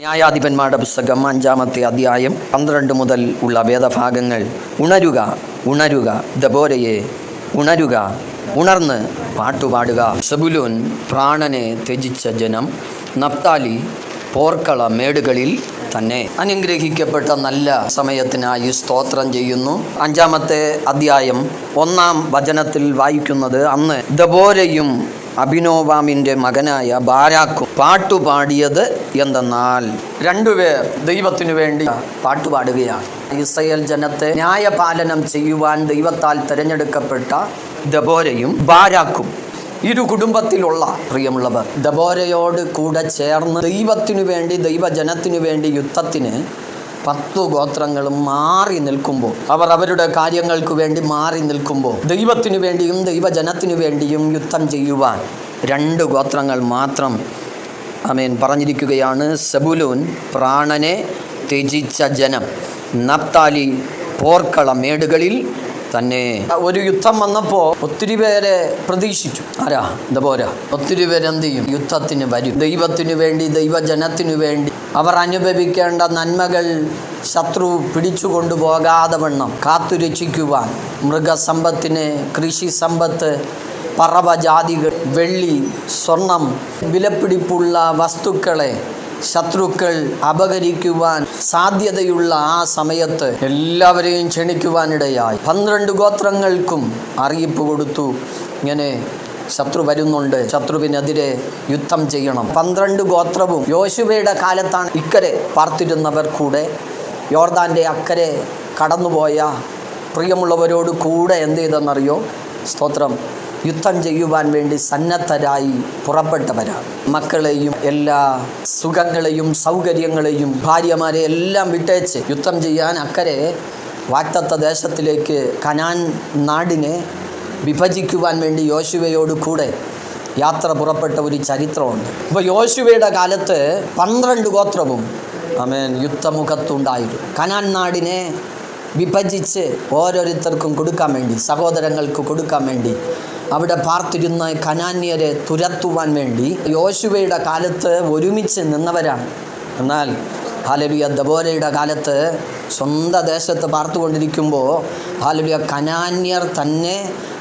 ന്യായാധിപന്മാരുടെ പുസ്തകം അഞ്ചാമത്തെ അധ്യായം പന്ത്രണ്ട് മുതൽ ഉള്ള വേദഭാഗങ്ങൾ. ഉണരുക ഉണരുക ദബോരയെ ഉണരുക ഉണർന്ന് പാട്ടുപാടുക. സബുലൂൻ പ്രാണനെ ത്യജിച്ച ജനം നപ്താലി പോർക്കള മേടുകളിൽ തന്നെ. അനുഗ്രഹിക്കപ്പെട്ട നല്ല സമയത്തിനായി സ്തോത്രം ചെയ്യുന്നു. അഞ്ചാമത്തെ അധ്യായം ഒന്നാം വചനത്തിൽ വായിക്കുന്നത് അന്ന് ദബോരയും അഭിനോവാമിന്റെ മകനായ ബാരാക്കും പാട്ടുപാടിയത് എന്തെന്നാൽ രണ്ടുപേർ ദൈവത്തിനു വേണ്ടി പാട്ടുപാടുകയാണ് ഇസ്രയേൽ ജനത്തെ ന്യായപാലനം ചെയ്യുവാൻ ദൈവത്താൽ തിരഞ്ഞെടുക്കപ്പെട്ട ദബോരയും ബാരാക്കും ഇരു കുടുംബത്തിലുള്ള പ്രിയമുള്ളവർ ദബോരയോട് കൂടെ ചേർന്ന് ദൈവത്തിനു വേണ്ടി ദൈവജനത്തിനു വേണ്ടി യുദ്ധത്തിന് പത്തു ഗോത്രങ്ങളും മാറി നിൽക്കുമ്പോൾ അവർ അവരുടെ കാര്യങ്ങൾക്ക് വേണ്ടി മാറി നിൽക്കുമ്പോൾ ദൈവത്തിനു വേണ്ടിയും ദൈവജനത്തിനു വേണ്ടിയും യുദ്ധം ചെയ്യുവാൻ രണ്ട് ഗോത്രങ്ങൾ മാത്രം അമേൻ പറഞ്ഞിരിക്കുകയാണ്. സബുലൂൻ പ്രാണനെ ത്യജിച്ച ജനം നപ്താലി പോർക്കള മേടുകളിൽ തന്നെ. ഒരു യുദ്ധം വന്നപ്പോൾ ഒത്തിരി പേരെ പ്രതീക്ഷിച്ചു. ആരാ? എന്താ പോരാ ഒത്തിരി പേരെന്ത് ചെയ്യും? യുദ്ധത്തിന് വരും. ദൈവത്തിനു വേണ്ടി ദൈവജനത്തിനു വേണ്ടി അവർ അനുഭവിക്കേണ്ട നന്മകൾ ശത്രു പിടിച്ചു കൊണ്ടുപോകാതെ വണ്ണം. കാത്തുരക്ഷിക്കുവാൻ മൃഗസമ്പത്തിന് കൃഷി സമ്പത്ത് പറവജാതികൾ വെള്ളി സ്വർണം വിലപിടിപ്പുള്ള വസ്തുക്കളെ ശത്രുക്കൾ അപകരിക്കുവാൻ സാധ്യതയുള്ള ആ സമയത്ത് എല്ലാവരെയും ക്ഷണിക്കുവാനിടയായി. പന്ത്രണ്ട് ഗോത്രങ്ങൾക്കും അറിയിപ്പ് കൊടുത്തു. ഇങ്ങനെ ശത്രു വരുന്നുണ്ട്. ശത്രുവിനെതിരെ യുദ്ധം ചെയ്യണം. പന്ത്രണ്ട് ഗോത്രവും യോശുവയുടെ കാലത്താണ് ഇക്കരെ പാർത്തിരുന്നവർ കൂടെ. യോർദാന്റെ അക്കരെ കടന്നുപോയ പ്രിയമുള്ളവരോട് കൂടെ എന്ത് ചെയ്തെന്നറിയോ? സ്തോത്രം. യുദ്ധം ചെയ്യുവാൻ വേണ്ടി സന്നദ്ധരായി പുറപ്പെട്ടവരാണ്. മക്കളെയും എല്ലാ സുഖങ്ങളെയും സൗകര്യങ്ങളെയും ഭാര്യമാരെ എല്ലാം വിട്ടേച്ച് യുദ്ധം ചെയ്യാൻ അക്കരെ വാക്തത്വ ദേശത്തിലേക്ക് കനാൻ നാടിനെ വിഭജിക്കുവാൻ വേണ്ടി യോശുവയോട് കൂടെ യാത്ര പുറപ്പെട്ട ഒരു ചരിത്രമുണ്ട്. അപ്പോൾ യോശുവയുടെ കാലത്ത് പന്ത്രണ്ട് ഗോത്രവും അമേൻ യുദ്ധമുഖത്തുണ്ടായിരുന്നു. കനാൻ നാടിനെ വിഭജിച്ച് ഓരോരുത്തർക്കും കൊടുക്കാൻ വേണ്ടി സഹോദരങ്ങൾക്ക് കൊടുക്കാൻ വേണ്ടി അവിടെ പാർത്തിരുന്ന കനാന്യരെ തുരത്തുവാൻ വേണ്ടി യോശുവയുടെ കാലത്ത് ഒരുമിച്ച് നിന്നവരാണ്. എന്നാൽ ഹാലലിയ ദബോലയുടെ കാലത്ത് സ്വന്തം ദേശത്ത് പാർത്തുകൊണ്ടിരിക്കുമ്പോൾ ഹാലബിയ കനാന്യർ തന്നെ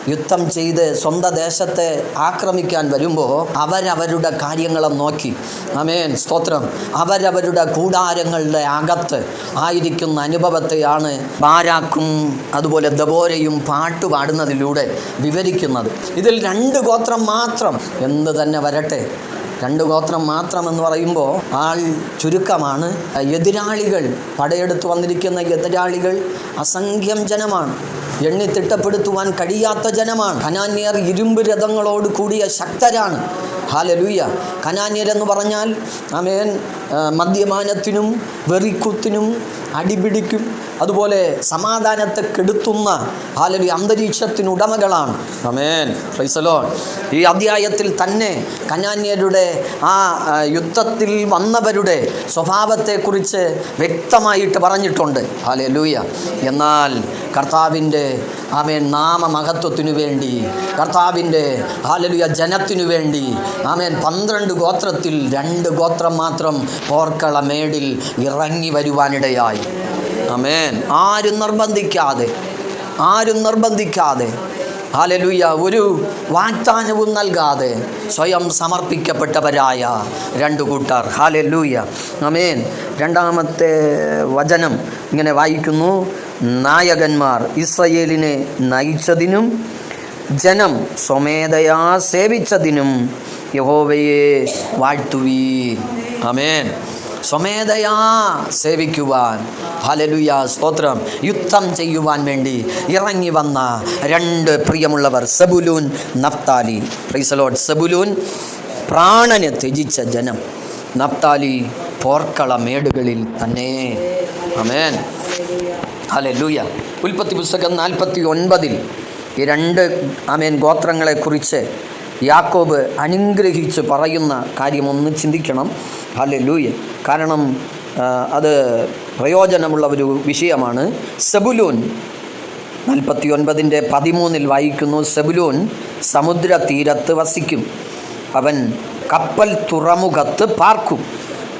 യുദ്ധം ചെയ്ത് സ്വന്തം ദേശത്തെ ആക്രമിക്കാൻ വരുമ്പോൾ അവരവരുടെ കാര്യങ്ങളെ നോക്കി. അമേൻ സ്തോത്രം. അവരവരുടെ കൂടാരങ്ങളുടെ അകത്ത് ആയിരിക്കുന്ന അനുഭവത്തെയാണ് ബാരാക്കും അതുപോലെ ദബോരയും പാട്ട് പാടുന്നതിലൂടെ വിവരിക്കുന്നത്. ഇതിൽ രണ്ട് ഗോത്രം മാത്രം. എന്ത് തന്നെ വരട്ടെ. രണ്ട് ഗോത്രം മാത്രം എന്ന് പറയുമ്പോൾ ആൾ ചുരുക്കമാണ്. എതിരാളികൾ പടയെടുത്ത് വന്നിരിക്കുന്ന എതിരാളികൾ അസംഖ്യം ജനമാണ്. എണ്ണി തിട്ടപ്പെടുത്തുവാൻ കഴിയാത്ത ജനമാണ്. കനാന്യർ ഇരുമ്പ് രഥങ്ങളോട് കൂടിയ ശക്തരാണ്. ഹാലലൂയ. കനാന്യരെന്ന് പറഞ്ഞാൽ അമേൻ മദ്യപാനത്തിനും വെറിക്കുത്തിനും അടിപിടിക്കും അതുപോലെ സമാധാനത്തെ കെടുത്തുന്ന ആലവി അന്തരീക്ഷത്തിനുടമകളാണ്. അമേൻ ഫൈസലോൺ ഈ അധ്യായത്തിൽ തന്നെ കനാന്യരുടെ ആ യുദ്ധത്തിൽ വന്നവരുടെ സ്വഭാവത്തെക്കുറിച്ച് വ്യക്തമായിട്ട് പറഞ്ഞിട്ടുണ്ട്. ഹാലലൂയ എന്നാൽ കർത്താവിന്റെ ആമേൻ നാമമഹത്വത്തിനു വേണ്ടി കർത്താവിന്റെ ഹാലലുയ ജനത്തിനു വേണ്ടി ആമേൻ പന്ത്രണ്ട് ഗോത്രത്തിൽ രണ്ട് ഗോത്രം മാത്രം പോർക്കള മേടിൽ ഇറങ്ങി വരുവാനിടയായി. ആമേൻ. ആരും നിർബന്ധിക്കാതെ ആരും നിർബന്ധിക്കാതെ ഹാലലുയ്യ ഒരു വാഗ്ദാനവും നൽകാതെ സ്വയം സമർപ്പിക്കപ്പെട്ടവരായ രണ്ട് കൂട്ടർ. ഹാലലൂയ അമേൻ രണ്ടാമത്തെ വചനം ഇങ്ങനെ വായിക്കുന്നു. നായകന്മാർ ഇസ്രയേലിനെ നയിച്ചതിനും ജനം സ്വമേധയാ സേവിച്ചതിനും യഹോവയെ വാഴ്ത്തുവീ. അമേൻ സ്വമേധയാ സേവിക്കുവാൻ. ഹലലുയ സ്തോത്രം. യുദ്ധം ചെയ്യുവാൻ വേണ്ടി ഇറങ്ങി വന്ന രണ്ട് പ്രിയമുള്ളവർ സബുലൂൻ നഫ്താലി. പ്രീസലോട്ട് സബുലൂൻ പ്രാണനെ ത്യജിച്ച ജനം. നഫ്താലി പോർക്കള മേടുകളിൽ തന്നെ. അമേൻ ഹലലൂയ ഉൽപ്പത്തി പുസ്തകം നാൽപ്പത്തി ഒൻപതിൽ ഈ രണ്ട് ആമേൻ ഗോത്രങ്ങളെക്കുറിച്ച് യാക്കോബ് അനുഗ്രഹിച്ച് പറയുന്ന കാര്യമൊന്ന് ചിന്തിക്കണം. ഹലലൂയ കാരണം അത് പ്രയോജനമുള്ള ഒരു വിഷയമാണ്. സെബുലൂൻ നാൽപ്പത്തി ഒൻപതിന്റെ പതിമൂന്നിൽ വായിക്കുന്നു. സെബുലൂൻ സമുദ്ര തീരത്ത് വസിക്കും. അവൻ കപ്പൽ തുറമുഖത്ത് പാർക്കും.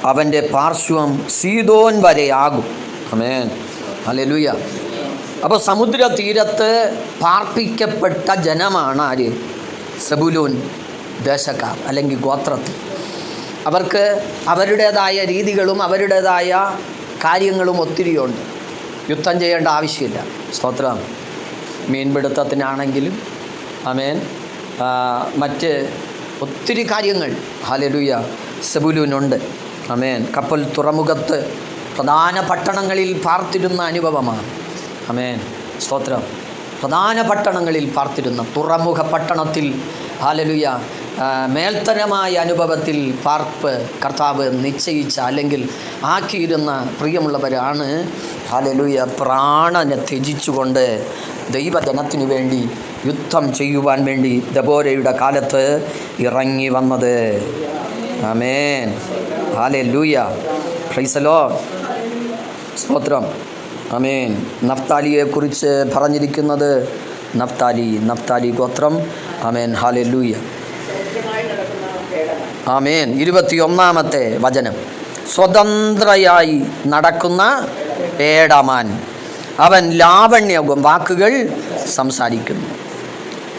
അവന്റെ പാർശ്വം സീതോൻ വരെയാകും അമേൻ ഹല്ലേലൂയ. അപ്പോൾ സമുദ്ര തീരത്ത് പാർപ്പിക്കപ്പെട്ട ജനമാണ് ആര്? സെബുലൂൻ ദേശക്കാർ അല്ലെങ്കിൽ ഗോത്രത്തിൽ. അവർക്ക് അവരുടേതായ രീതികളും അവരുടേതായ കാര്യങ്ങളും ഒത്തിരിയുണ്ട്. യുദ്ധം ചെയ്യേണ്ട ആവശ്യമില്ല. സ്തോത്രം. മീൻപിടുത്തത്തിനാണെങ്കിലും അമേൻ മറ്റ് ഒത്തിരി കാര്യങ്ങൾ ഹാലലുയ സെബുലൂനുണ്ട്. അമേൻ കപ്പൽ തുറമുഖത്ത് പ്രധാന പട്ടണങ്ങളിൽ പാർത്തിരുന്ന അനുഭവമാണ്. അമേൻ സ്തോത്രം. പ്രധാന പട്ടണങ്ങളിൽ പാർത്തിരുന്ന. തുറമുഖ പട്ടണത്തിൽ ഹാലലുയ മേൽത്തരമായ അനുഭവത്തിൽ പാർപ്പ് കർത്താവ് നിശ്ചയിച്ച അല്ലെങ്കിൽ ആക്കിയിരുന്ന പ്രിയമുള്ളവരാണ് ഹാലലുയ പ്രാണനെ ത്യജിച്ചുകൊണ്ട് ദൈവജനത്തിനു വേണ്ടി യുദ്ധം ചെയ്യുവാൻ വേണ്ടി ദബോരയുടെ കാലത്ത് ഇറങ്ങി വന്നത്. ആമേൻ. ഹാലെ ലൂയ ഫ്രൈസലോ സ്തോത്രം. അമേൻ നഫ്താലിയെക്കുറിച്ച് പറഞ്ഞിരിക്കുന്നത് നഫ്താലി നഫ്താലി ഗോത്രം. അമേൻ ഹാലെ ലൂയ ആമേൻ. ഇരുപത്തിയൊന്നാമത്തെ വചനം. സ്വതന്ത്രയായി നടക്കുന്ന പേടമാൻ. അവൻ ലാവണ്യ വാക്കുകൾ സംസാരിക്കുന്നു.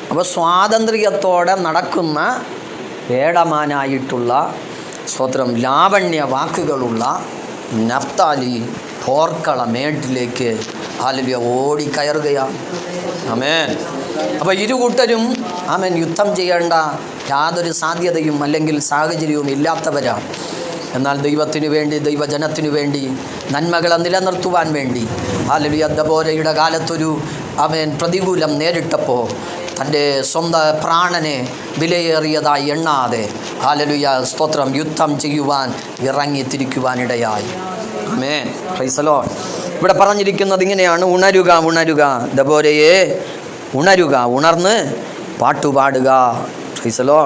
അപ്പോൾ സ്വാതന്ത്ര്യത്തോടെ നടക്കുന്ന പേടമാനായിട്ടുള്ള സ്വത്രം ലാവണ്യ വാക്കുകളുള്ള നഫ്താലി പോർക്കള മേട്ടിലേക്ക് ഓടി ഓടിക്കയറുകയാണ് അമേൻ അപ്പോൾ ഇരു കൂട്ടരും ആമേൻ യുദ്ധം ചെയ്യേണ്ട യാതൊരു സാധ്യതയും അല്ലെങ്കിൽ സാഹചര്യവും ഇല്ലാത്തവരാണ്. എന്നാൽ ദൈവത്തിനു വേണ്ടി ദൈവജനത്തിനു വേണ്ടി നന്മകളെ നിലനിർത്തുവാൻ വേണ്ടി ഹാലലിയ ദബോരയുടെ കാലത്തൊരു അവൻ പ്രതികൂലം നേരിട്ടപ്പോൾ തന്റെ സ്വന്തം പ്രാണനെ വിലയേറിയതായി എണ്ണാതെ ആലലുയ സ്തോത്രം യുദ്ധം ചെയ്യുവാൻ ഇറങ്ങിത്തിരിക്കുവാനിടയായി. അമേൻ ഫ്രൈസലോ ഇവിടെ പറഞ്ഞിരിക്കുന്നത് ഇങ്ങനെയാണ്. ഉണരുക ഉണരുക. ദബോരയെ ഉണരുക ഉണർന്ന് പാട്ടുപാടുക ഫ്രൈസലോ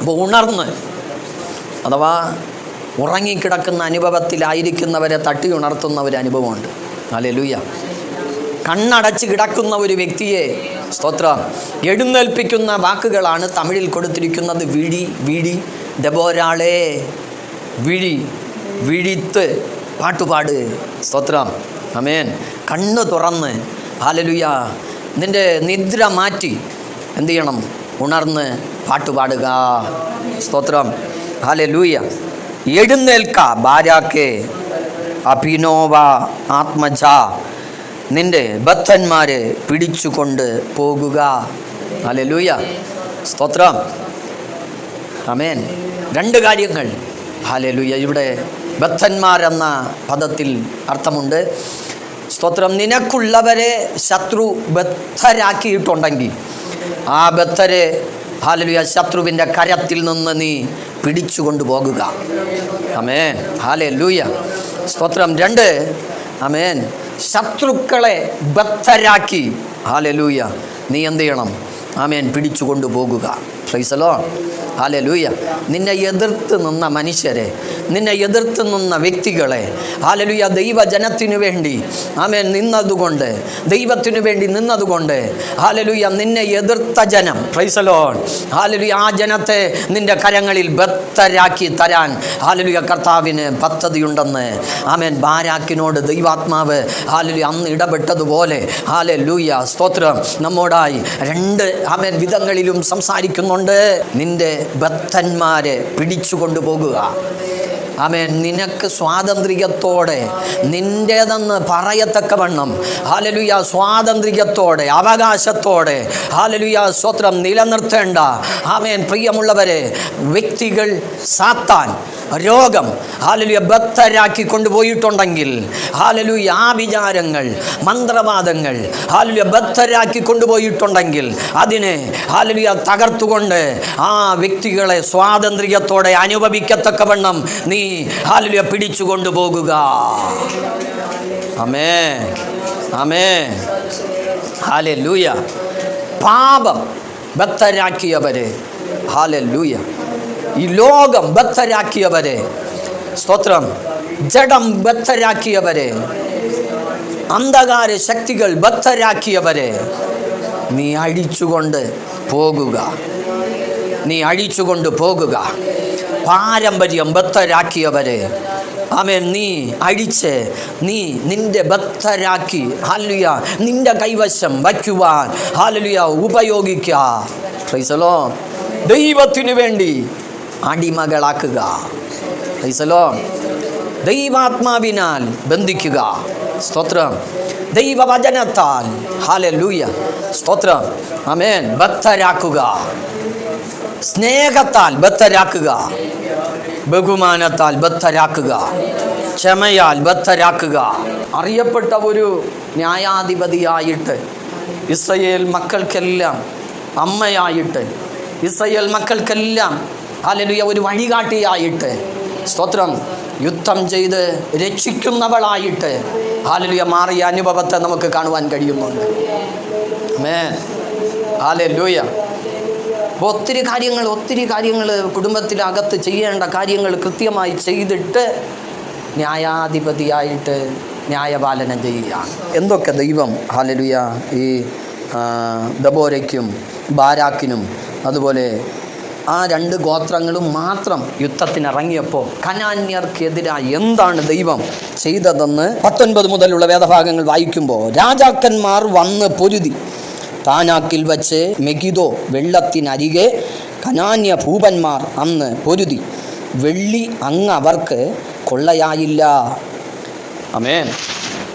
അപ്പോൾ ഉണർന്ന് അഥവാ ഉറങ്ങിക്കിടക്കുന്ന അനുഭവത്തിലായിരിക്കുന്നവരെ തട്ടി ഉണർത്തുന്ന ഒരു അനുഭവമുണ്ട്. അല്ലെലുയ്യ കണ്ണടച്ച് കിടക്കുന്ന ഒരു വ്യക്തിയെ സ്തോത്ര. എഴുന്നേൽപ്പിക്കുന്ന വാക്കുകളാണ് തമിഴിൽ കൊടുത്തിരിക്കുന്നത്. വിഴി വിഴി. ദബോരാളെ വിഴി. വിഴിത്ത് പാട്ടുപാട്. സ്തോത്രം. അമേൻ കണ്ണ് തുറന്ന്. ഹാലലുയ നിന്റെ നിദ്ര മാറ്റി. എന്തു ചെയ്യണം? ഉണർന്ന് പാട്ടുപാടുക. സ്തോത്രം. ഹാലലൂയ എഴുന്നേൽക്ക ബാരാക്കെ അഭിനോവ ആത്മജ. നിന്റെ ബദ്ധന്മാരെ പിടിച്ചുകൊണ്ട് പോകുക. ഹാലലൂയ സ്തോത്രം. അമേൻ രണ്ട് കാര്യങ്ങൾ. ഹാലലൂയ ഇവിടെ ബദ്ധന്മാരെന്ന പദത്തിൽ അർത്ഥമുണ്ട്. സ്തോത്രം. നിനക്കുള്ളവരെ ശത്രു ബദ്ധരാക്കിയിട്ടുണ്ടെങ്കിൽ ആ ബദ്ധരെ ഹാലലുയ ശത്രുവിന്റെ കരത്തിൽ നിന്ന് നീ പിടിച്ചു കൊണ്ടുപോകുക അമേൻ ഹാലെ ലൂയ സ്തോത്രം. രണ്ട്. അമേൻ ശത്രുക്കളെ ബദ്ധരാക്കി ഹാലെ ലൂയ നീ എന്ത് ചെയ്യണം? ആമേൻ. പിടിച്ചു പോകുക ഫ്രൈസലോ ഹാലെ ലൂയ നിന്നെ എതിർത്ത് നിന്ന മനുഷ്യരെ നിന്നെ എതിർത്ത് നിന്ന വ്യക്തികളെ ഹാലലുയ ദൈവജനത്തിനു വേണ്ടി ആമേൻ നിന്നതുകൊണ്ട് ദൈവത്തിനു വേണ്ടി നിന്നതുകൊണ്ട് ഹാലലുയ നിന്നെ എതിർത്ത ജനം ക്രൈസലോൺ ഹാലലുയ ആ ജനത്തെ നിന്റെ കരങ്ങളിൽ ബത്തരാക്കി തരാൻ ഹാലലുയ കർത്താവിന് പദ്ധതിയുണ്ടെന്ന് ആമേൻ ബാരാക്കിനോട് ദൈവാത്മാവ് ഹാലലുയ അന്ന് ഇടപെട്ടതുപോലെ ആലലുയ സ്തോത്രം നമ്മോടായി രണ്ട് ആമേൻ വിധങ്ങളിലും സംസാരിക്കുന്നുണ്ട് നിന്റെ ഭക്തന്മാരെ പിടിച്ചു കൊണ്ടുപോകുക ആമേൻ. നിനക്ക് സ്വാതന്ത്ര്യത്തോടെ നിന്റേതെന്ന് പറയത്തക്കവണ്ണം ഹാലലുയ സ്വാതന്ത്ര്യത്തോടെ അവകാശത്തോടെ. ഹാലലുയ സ്വത്രം നിലനിർത്തേണ്ട. ആമേൻ. പ്രിയമുള്ളവരെ വ്യക്തികൾ സാത്താൻ രോഗം ഹാലലുയ ബദ്ധരാക്കി കൊണ്ടുപോയിട്ടുണ്ടെങ്കിൽ ഹാലലുയ ആ വിചാരങ്ങൾ മന്ത്രവാദങ്ങൾ ഹാലലുയ ബദ്ധരാക്കി കൊണ്ടുപോയിട്ടുണ്ടെങ്കിൽ അതിനെ ഹാലലുയ തകർത്തുകൊണ്ട് ആ വ്യക്തികളെ സ്വാതന്ത്ര്യത്തോടെ അനുഭവിക്കത്തക്കവണ്ണം നീ ഹാലലുയ പിടിച്ചു കൊണ്ടുപോകുക അമേ അമേ ഹാലെ ലൂയ പാപം ബദ്ധരാക്കിയവരെ ഹാലെ ലൂയ ഈ ലോകം ബദ്ധരാക്കിയവരെ സ്തോത്രം. ജഡം ബദ്ധരാക്കിയവരെ അന്ധകാര ശക്തികൾ ബദ്ധരാക്കിയവരെ നീ അഴിച്ചുകൊണ്ട് പോകുക. നീ അഴിച്ചുകൊണ്ട് പോകുക. പാരമ്പര്യം ബദ്ധരാക്കിയവരെ ആമേ നീ അഴിച്ച് നീ നിന്റെ ബദ്ധരാക്കി ഹാലുയ നിന്റെ കൈവശം വയ്ക്കുവാൻ ഹാലുയ ഉപയോഗിക്കുക ഫ്രൈസലോ ദൈവത്തിനു വേണ്ടി അടിമകളാക്കുക. ഫ്രൈസലോ ദൈവാത്മാവിനാൽ ബന്ധിക്കുക. സ്തോത്രം. ദൈവവചനത്താൽ. ഹാലലൂയ സ്തോത്രം. ആമേൻ. ബദ്ധരാക്കുക സ്നേഹത്താൽ ബദ്ധരാക്കുക ബഹുമാനത്താൽ ബദ്ധരാക്കുക ക്ഷമയാൽ ബദ്ധരാക്കുക. അറിയപ്പെട്ട ഒരു ന്യായാധിപതിയായിട്ട് ഇസ്രയേൽ മക്കൾക്കെല്ലാം അമ്മയായിട്ട് ഇസ്രയേൽ മക്കൾക്കെല്ലാം അല്ലെങ്കിൽ ഒരു വഴികാട്ടിയായിട്ട് സ്തോത്രം. യുദ്ധം ചെയ്ത് രക്ഷിക്കുന്നവളായിട്ട് ഹാലലുയ മാറിയ അനുഭവത്തെ നമുക്ക് കാണുവാൻ കഴിയുന്നുണ്ട്. മേ ഹാലലൂയ അപ്പോൾ ഒത്തിരി കാര്യങ്ങൾ ഒത്തിരി കാര്യങ്ങൾ കുടുംബത്തിനകത്ത് ചെയ്യേണ്ട കാര്യങ്ങൾ കൃത്യമായി ചെയ്തിട്ട് ന്യായാധിപതിയായിട്ട് ന്യായപാലനം ചെയ്യുകയാണ്. എന്തൊക്കെ ദൈവം ഹാലലുയ ഈ ദബോരയ്ക്കും ബാരാക്കിനും അതുപോലെ ആ രണ്ട് ഗോത്രങ്ങളും മാത്രം യുദ്ധത്തിനിറങ്ങിയപ്പോൾ കനാന്യർക്കെതിരായി എന്താണ് ദൈവം ചെയ്തതെന്ന് പത്തൊൻപത് മുതലുള്ള വേദഭാഗങ്ങൾ വായിക്കുമ്പോൾ രാജാക്കന്മാർ വന്ന് പൊരുതി. താനാക്കിൽ വച്ച് മെഗിദോ വെള്ളത്തിനരികെ കനാന്യ ഭൂപന്മാർ അന്ന് പൊരുതി. വെള്ളി അങ്ങ് അവർക്ക് കൊള്ളയായില്ല. അമേൻ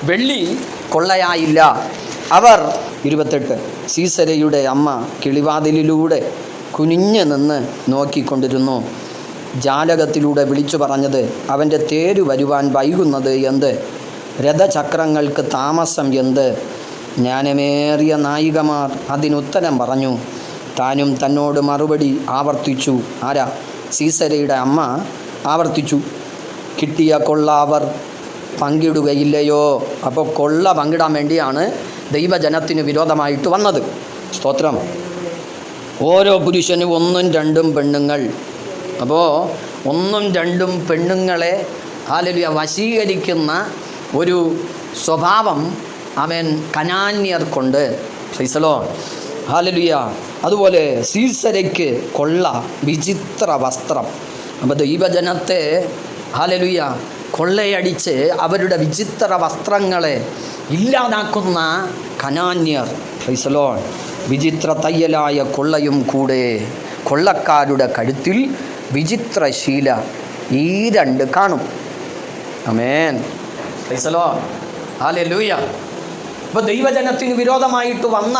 വെള്ളി കൊള്ളയായില്ല. അവർ ഇരുപത്തെട്ട് സീസരയുടെ അമ്മ കിളിവാതിലിലൂടെ കുനിഞ്ഞു നിന്ന് നോക്കിക്കൊണ്ടിരുന്നു. ജാലകത്തിലൂടെ വിളിച്ചു പറഞ്ഞത് അവന്റെ തേരു വരുവാൻ വൈകുന്നത് എന്ത്? രഥചക്രങ്ങൾക്ക് താമസം എന്ത്? ജ്ഞാനമേറിയ നായികമാർ അതിനുത്തരം പറഞ്ഞു താനും തന്നോട് മറുപടി ആവർത്തിച്ചു. ആരാ? സീസരയുടെ അമ്മ. ആവർത്തിച്ചു. കിട്ടിയ കൊള്ള അവർ പങ്കിടുകയില്ലയോ? അപ്പോൾ കൊള്ള പങ്കിടാൻ വേണ്ടിയാണ് ദൈവജനത്തിന് വിരോധമായിട്ട് വന്നത്. സ്തോത്രം. ഓരോ പുരുഷനും ഒന്നും രണ്ടും പെണ്ണുങ്ങൾ. അപ്പോൾ ഒന്നും രണ്ടും പെണ്ണുങ്ങളെ ഹാലലിയ വശീകരിക്കുന്ന ഒരു സ്വഭാവം അവൻ കനാന്യർക്കുണ്ട് ഫൈസലോ ഹാലലിയ അതുപോലെ സീസരയ്ക്ക് കൊള്ള വിചിത്ര വസ്ത്രം. അപ്പോൾ ദൈവജനത്തെ ഹാലലുയ കൊള്ളയടിച്ച് അവരുടെ വിചിത്ര വസ്ത്രങ്ങളെ ഇല്ലാതാക്കുന്ന കനാന്യർ. ഫൈസലോൺ വിചിത്ര തയ്യലായ കൊള്ളയും കൂടെ കൊള്ളക്കാരുടെ കഴുത്തിൽ വിചിത്ര ശീല ഈ രണ്ട് കാണും. അമേൻ ഫൈസലോ ഹാലെ ലൂയ ഇപ്പോൾ ദൈവജനത്തിന് വിരോധമായിട്ട് വന്ന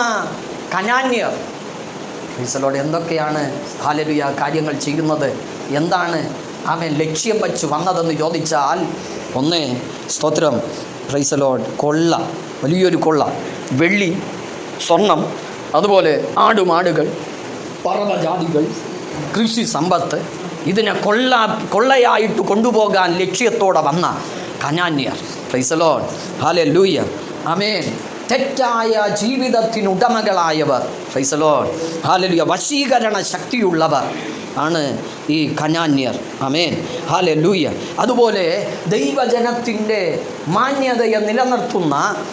കനാന്യർ. ഈസലോട് എന്തൊക്കെയാണ് ഹാലലുയ കാര്യങ്ങൾ ചെയ്യുന്നത്? എന്താണ് അവൻ ലക്ഷ്യം വച്ച് വന്നതെന്ന് ചോദിച്ചാൽ ഒന്ന് സ്തോത്രം ഫ്രൈസലോഡ് കൊള്ള വലിയൊരു കൊള്ള. വെള്ളി സ്വർണം അതുപോലെ ആടുമാടുകൾ പർവജാതികൾ കൃഷി സമ്പത്ത്. ഇതിനെ കൊള്ള കൊള്ളയായിട്ട് കൊണ്ടുപോകാൻ ലക്ഷ്യത്തോടെ വന്ന കനാന്യർ. ഫ്രൈസലോൺ ഹാലെ ലൂയ അമേൻ തെറ്റായ ജീവിതത്തിനുടമകളായവർ. ഫൈസലോ ഹാലലുയ വശീകരണ ശക്തിയുള്ളവർ ആണ് ഈ കനാന്യർ. അമേൻ ഹാലെ ലൂയ അതുപോലെ ദൈവജനത്തിന്റെ മാന്യതയെ നിലനിർത്തുന്ന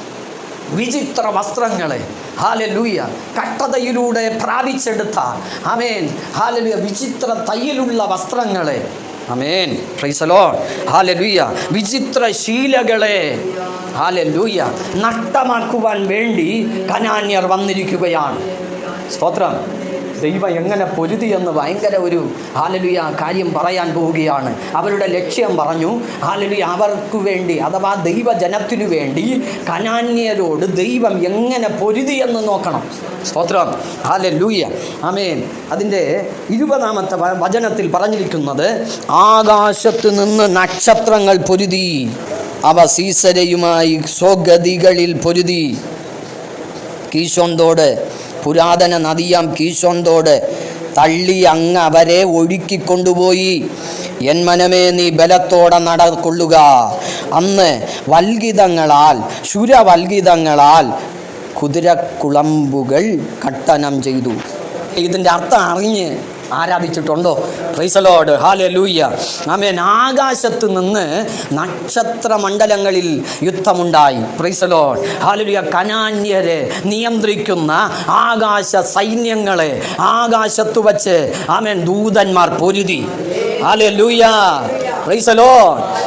വിചിത്ര വസ്ത്രങ്ങളെ. ഹാലലൂയ കട്ടതയിലൂടെ പ്രാപിച്ചെടുത്ത. അമേൻ ഹാലലൂയ വിചിത്ര തയ്യലുള്ള വസ്ത്രങ്ങളെ. അമേൻ ഫ്രൈസലോ ഹാലലൂയ വിചിത്ര ശീലകളെ ഹാലലൂയ. നഷ്ടമാക്കുവാൻ വേണ്ടി കനാന്യർ വന്നിരിക്കുകയാണ്. സ്തോത്രം. ദൈവം എങ്ങനെ പൊരുതി എന്ന് ഭയങ്കര ഒരു ഹാലലുയ കാര്യം പറയാൻ പോവുകയാണ്. അവരുടെ ലക്ഷ്യം പറഞ്ഞു ഹാലലുയ അവർക്ക് വേണ്ടി അഥവാ ദൈവജനത്തിനു വേണ്ടി കനാന്യരോട് ദൈവം എങ്ങനെ പൊരുതി എന്ന് നോക്കണം. സ്തോത്രം. ഹാലലൂയ. ആമേൻ. അതിന്റെ ഇരുപതാമത്തെ വചനത്തിൽ പറഞ്ഞിരിക്കുന്നത് ആകാശത്ത് നിന്ന് നക്ഷത്രങ്ങൾ പൊരുതി. അവ സീസരയുമായി സ്വഗതികളിൽ പൊരുതി. കീശോന്തോട് പുരാതന നദിയാം കീശോന്തോട് തള്ളി അങ്ങ് അവരെ ഒഴുക്കിക്കൊണ്ടുപോയി. എൻ മനമേ നീ ബലത്തോടെ നടക്കൊള്ളുക അന്ന് വൽഗിതങ്ങളാൽ ശുരവൽഗിതങ്ങളാൽ കുതിരക്കുളമ്പുകൾ കട്ടനം ചെയ്തു. ഇതിന്റെ അർത്ഥം അറിഞ്ഞ് ആരാധിച്ചിട്ടുണ്ടോ? പ്രൈസലോട് ഹാലെ ലൂയ്യ ആമേൻ ആകാശത്ത് നിന്ന് നക്ഷത്രമണ്ഡലങ്ങളിൽ യുദ്ധമുണ്ടായി. പ്രൈസലോഡ് ഹാലുലിയ കനാന്യരെ നിയന്ത്രിക്കുന്ന ആകാശ സൈന്യങ്ങളെ ആകാശത്ത് വച്ച് ആമേൻ ദൂതന്മാർ പൊരുതി. ഹാലെ ലോർഡ്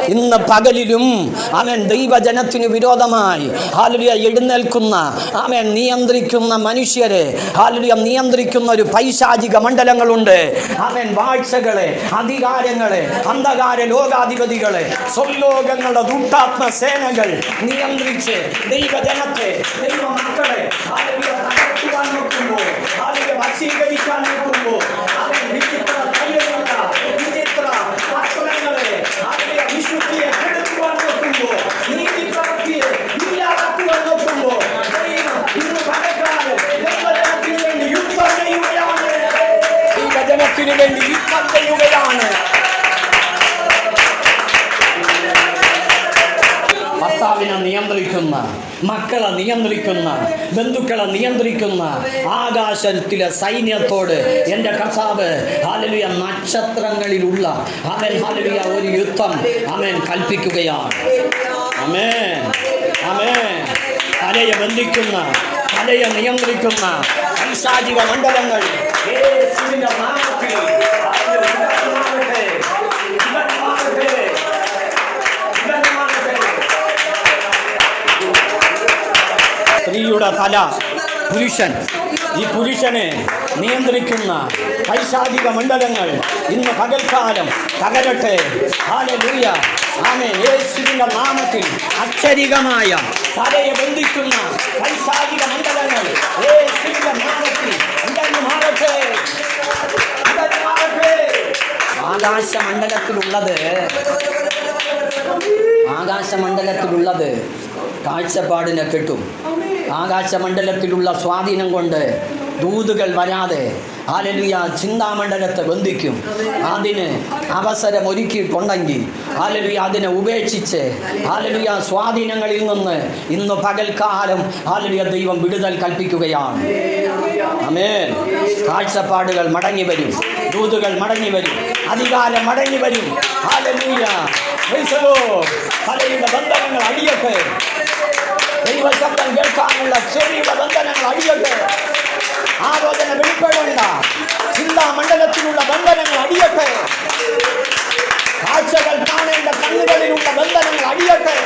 ഇന്ന് പകലിലും അവൻ ദൈവജനത്തിന് വിരോധമായി ഹാലുലിയ എഴുന്നേൽക്കുന്ന അവൻ നിയന്ത്രിക്കുന്ന മനുഷ്യരെ ഹാലുലിയ നിയന്ത്രിക്കുന്ന ഒരു പൈശാചിക മണ്ഡലങ്ങളുണ്ട്. അവൻ വാഴ്ചകളെ അധികാരങ്ങളെ അന്ധകാര ലോകാധിപതികളെ സ്വലോകങ്ങളുടെ ദുട്ടാത്മ സേനകൾ നിയന്ത്രിച്ച് ദൈവജനത്തെ മക്കളെ നിയന്ത്രിക്കുന്ന ബന്ധുക്കളെ നിയന്ത്രിക്കുന്ന ആകാശത്തിലെ സൈന്യത്തോട് എന്റെ കർത്താവ് ഹാലലുയ നക്ഷത്രങ്ങളിലുള്ള അവൻ ഹാലലുയ ഒരു യുദ്ധം അവൻ കൽപ്പിക്കുകയാണ്. അമേ അമേ തലയെ ബന്ധിക്കുന്ന തലയെ നിയന്ത്രിക്കുന്ന പൈശാചിക മണ്ഡലങ്ങൾ തല പുരുഷൻ. ഈ പുരുഷനെ നിയന്ത്രിക്കുന്ന പൈശാചിക മണ്ഡലങ്ങൾ ഇന്ന് പകൽക്കാലം തകരട്ടെ. ഹാലലൂയ ആമേ യേശുവിന്റെ നാമത്തിൽ അക്ഷരികമായ തലയെ ബന്ധിക്കുന്ന പൈശാചിക മണ്ഡലങ്ങൾ യേശുവിന്റെ നാമത്തിൽ ആകാശമണ്ഡലത്തിലുള്ളത് ആകാശമണ്ഡലത്തിലുള്ളത് കാഴ്ചപ്പാടിനെ കിട്ടും. ആകാശമണ്ഡലത്തിലുള്ള സ്വാധീനം കൊണ്ട് ദൂതുകൾ വരാതെ ആലലുയ ചിന്താമണ്ഡലത്തെ ബന്ധിക്കും. അതിന് അവസരം ഒരുക്കിയിട്ടുണ്ടെങ്കിൽ ആലലുയ അതിനെ ഉപേക്ഷിച്ച് ആലലുയ സ്വാധീനങ്ങളിൽ നിന്ന് ഇന്ന് പകൽക്കാലം ആലലുയ ദൈവം വിടുതൽ കൽപ്പിക്കുകയാണ്. അമേൻ കാഴ്ചപ്പാടുകൾ മടങ്ങി വരും. ദൂതുകൾ മടങ്ങി വരും. അധികാരം മടങ്ങി വരും. ആലലുയ ബന്ധനങ്ങൾ അടിയട്ടെ. ദൈവശബ്ദം കേൾക്കാനുള്ള ചെറിയുടെ ബന്ധനങ്ങൾ അടിയട്ടെ. ആലോചന വെളിപ്പെടേണ്ട. ചിന്താ മണ്ഡലത്തിലുള്ള ബന്ധനങ്ങൾ അടിയട്ടെ. കാഴ്ചകൾ കാണേണ്ട കണ്ണുകളിലുള്ള ബന്ധനങ്ങൾ അടിയട്ടെ.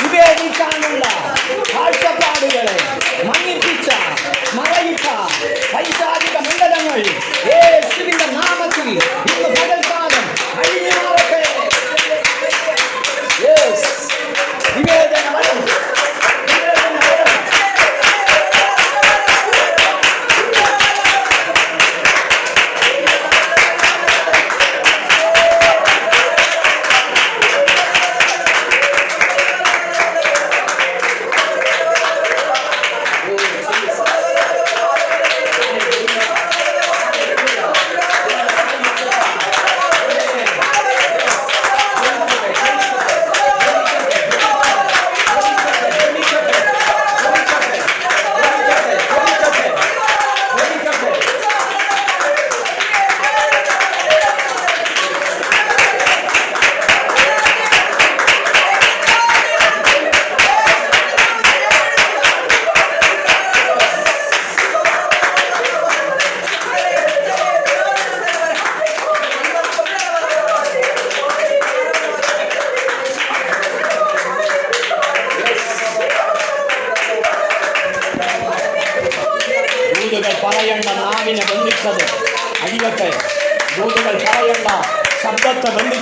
വിവേചിക്കാനുള്ള കാഴ്ചപ്പാടുകളെ മണ്ണിപ്പിച്ച മറയിട്ട വൈശാരിക മണ്ഡലങ്ങൾ യേശുവിന്റെ നാമത്തിൽ ഇന്ന് പകൽക്കാലം അഴിഞ്ഞു മാറട്ടെ. വിവേചന വരം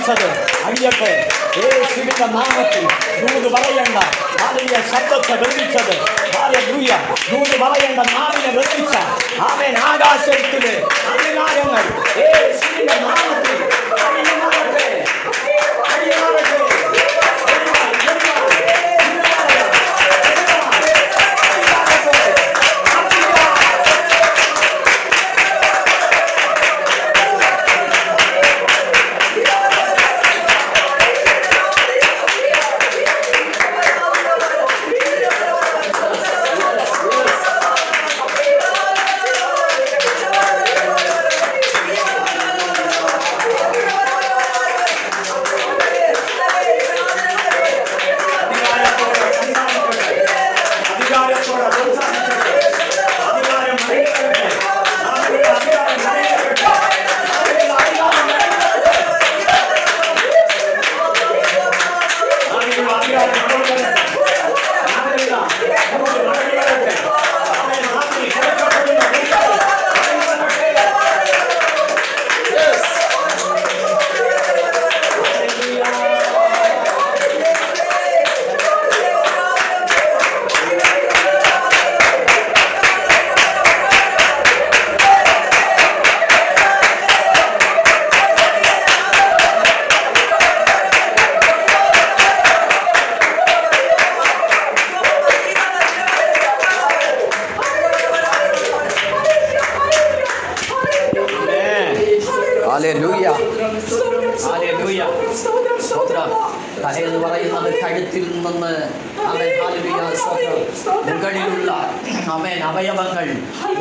ശബ്ദത്തെ ബന്ധിച്ചത് അഴിയട്ടെ യേശുവിന്റെ നാമത്തിൽ ദൂത് പറയേണ്ട ആലിയ ശബ്ദത്തെ ബന്ധിച്ചത് ഹാലലൂയ ദൂത് പറയേണ്ട നാവിനെ ബന്ധിച്ച ആമേൻ ആകാശത്തിലെ അധികാരങ്ങൾ. യേശുവിന്റെ നാമത്തിൽ അഴിഞ്ഞു അവയവങ്ങൾ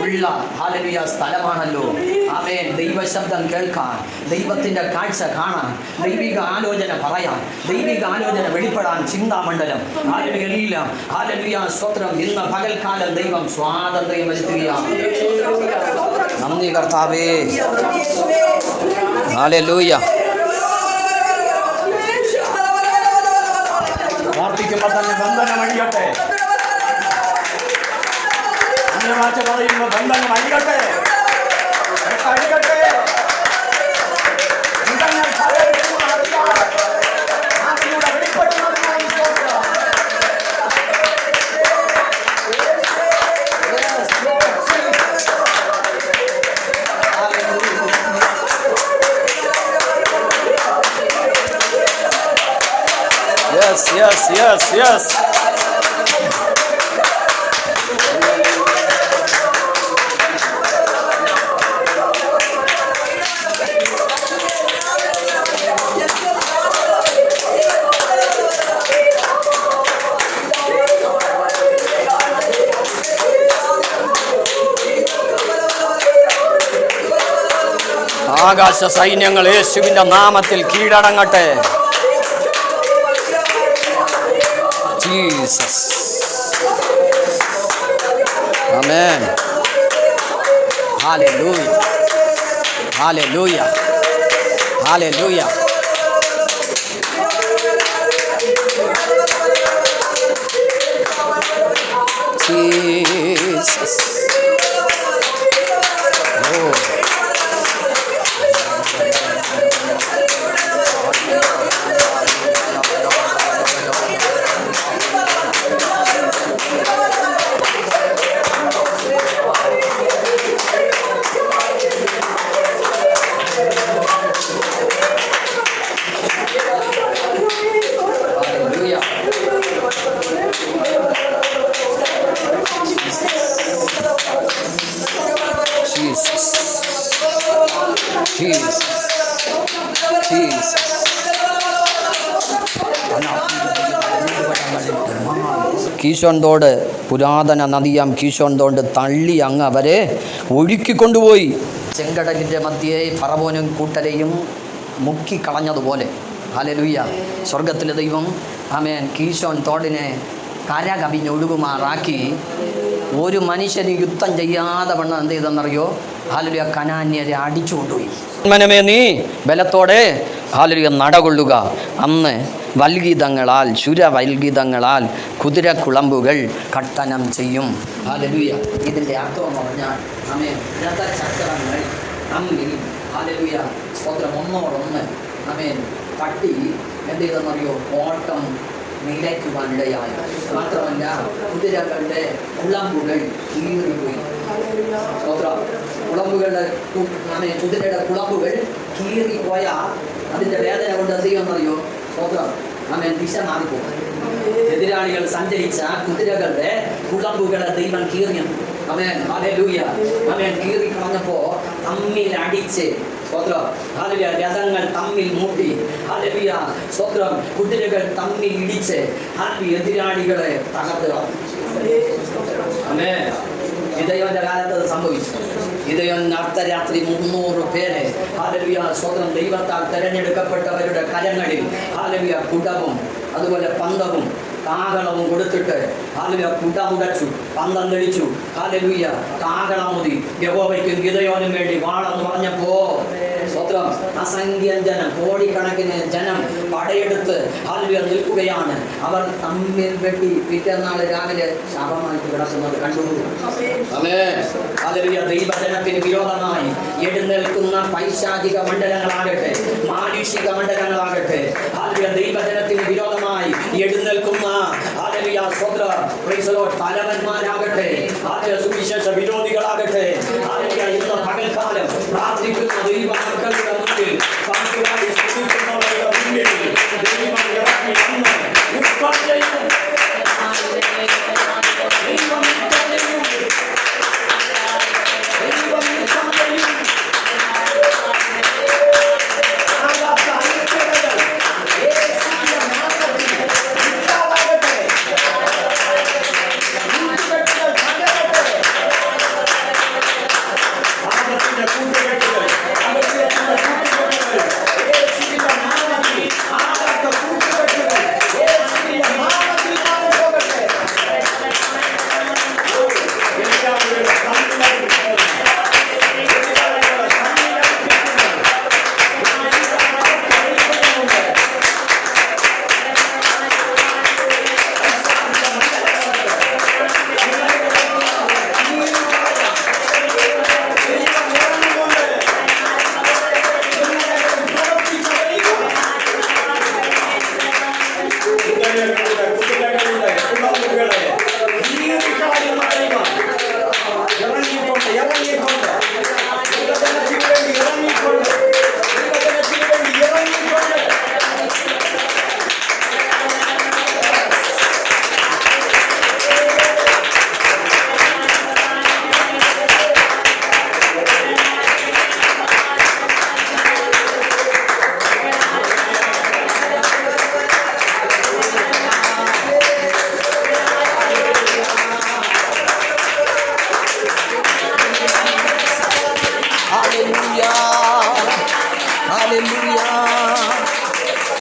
ഉള്ള ഹാലലിയ സ്ഥലമാണല്ലോ. അവയെ ദൈവശബ്ദം കേൾക്കാൻ ദൈവത്തിന്റെ കാഴ്ച കാണാൻ ദൈവിക ആലോചന പറയാൻ ദൈവിക ആലോചന വെളിപ്പെടാൻ ചിന്താമണ്ഡലം. ഹാലലിയ എല്ലാം സ്വത്രം ഇന്ന് പകൽക്കാലം ദൈവം സ്വാതന്ത്ര്യം വരുത്തുകയാണ്. നന്ദി കർത്താവേ. ഹാലലൂയ പ്രാർത്ഥിക്കുമ്പോൾ തന്നെ ബന്ധനം അഴിയട്ടെ അന്യഭാഷ പറയുമ്പോൾ ബന്ധനം അഴിയട്ടെ അഴിയട്ടെ ബന്ധങ്ങൾ പലരിലും അറിയാതെ അതിലൂടെ വെളിപ്പെടുന്നതിനായി സ്തോത്രം. Yes, yes, yes, yes. ആകാശ സൈന്യങ്ങൾ യേശുവിന്റെ നാമത്തിൽ കീഴടങ്ങട്ടെ. ജീസസ്. ആമേൻ. ഹാലേ ലൂയ ഹാലേ ജീസസ് കീശോൻ തോട് പുരാതന നദിയാം കീശോൻ തോട് തള്ളി അങ്ങ് അവരെ ഒഴുക്കിക്കൊണ്ടുപോയി ചെങ്കടലിന്റെ മധ്യേ പറവോനും കൂട്ടരെയും മുക്കിക്കളഞ്ഞതുപോലെ ഹാലലുയ്യ സ്വർഗത്തിലെ ദൈവം ആമേൻ. കീശോൻ തോടിനെ കര കവിഞ്ഞൊഴുകുമാറാക്കി ഒരു മനുഷ്യന് യുദ്ധം ചെയ്യാതെ വണ്ണം എന്ത് ചെയ്തെന്നറിയോ? ഹാലുലിയ കനാന്യരെ അടിച്ചു കൊണ്ടുപോയി മനമേ നീ ബലത്തോടെ ഹാലുലിയ നടകൊള്ളുക. അന്ന് വൽഗീതങ്ങളാൽ ശുര വൽഗീതങ്ങളാൽ കുതിരക്കുളമ്പുകൾ കട്ടനം ചെയ്യും. ഹാലലുയ ഇതിന്റെ അർത്ഥം പറഞ്ഞാൽ അമേ രഥചക്രങ്ങൾ തമ്മിൽ ഹാലലുയ സ്വതന്ത്രം ഒന്നോടൊന്ന് അമേൻ തട്ടി എന്ത് ചെയ്തെന്നറിയോ? ഓട്ടം നിലയ്ക്കുവാനിടയായി മാത്രമല്ല കുതിരകളുടെ കുളമ്പുകൾ കീറിപ്പോയി. സ്തോത്രം. കുളമ്പുകളുടെ കുതിരയുടെ കുളമ്പുകൾ കീറിപ്പോയ അതിന്റെ വേദന കൊണ്ട് എന്ത് ചെയ്യുമെന്നറിയോ? സ്തോത്രം ആമേൻ ദിശ മാറിപ്പോകും. എതിരാളികൾ സഞ്ചരിച്ച കുതിരകളുടെ കുളമ്പുകളെ ദൈവം കീറിയ അവൻ അലലൂയ അവൻ കീറി കളഞ്ഞപ്പോ തമ്മിൽ അടിച്ച് സ്തോത്രം. ഹാലലുയ രഥങ്ങൾ തമ്മിൽ മൂട്ടി. അലലിയ സ്വത്രം കുതിരകൾ തമ്മിൽ ഇടിച്ച് ഹാപ്പി എതിരാളികളെ തകർത്ത് കളഞ്ഞു. ആമേൻ. ഇതയോന്റെ കാലത്ത് സംഭവിച്ചു. ഇതയോൻ അർദ്ധരാത്രി മുന്നൂറ് പേരെ ഹാലവിയ സ്വന്തം ദൈവത്താൽ തെരഞ്ഞെടുക്കപ്പെട്ടവരുടെ കരങ്ങളിൽ ഹാലവിയ കുടവും അതുപോലെ പന്തവും താകളവും കൊടുത്തിട്ട് കുടമുടച്ചു പന്തം തെളിച്ചു. ഹാലവിയ കാകളമുതി യഹോവയ്ക്കും ഗിതയോനും വേണ്ടി വാളെന്ന് പറഞ്ഞപ്പോ സ്വത്രം അസംഖ്യം ജനം കോടിക്കണക്കിന് ജനം പടയെടുത്ത് ഹാലവിയ നിൽക്കുകയാണ് അവർ തമ്മിൽ വെട്ടി പിറ്റന്നാൾ രാവിലെ ശാപമായിട്ട് കിടക്കുന്നത് കണ്ടു. ഹല്ലേലൂയ. ദൈവജനത്തിന് വിരോധമായി എഴുന്നേൽക്കുന്ന പൈശാചിക മണ്ഡലങ്ങളാകട്ടെ മാനുഷിക മണ്ഡലങ്ങളാകട്ടെ ഹല്ലേലൂയ. ദൈവജനത്തിന് വിരോധമായി എഴുന്നേൽക്കുന്ന ഹല്ലേലൂയ, ആദ്യ പ്രൈസ് ദി ലോർഡ്, ഇന്ന് പകൽക്കാലം സുവിശേഷ വിരോധികളാകട്ടെ रात्रि को चौधरी बनाकर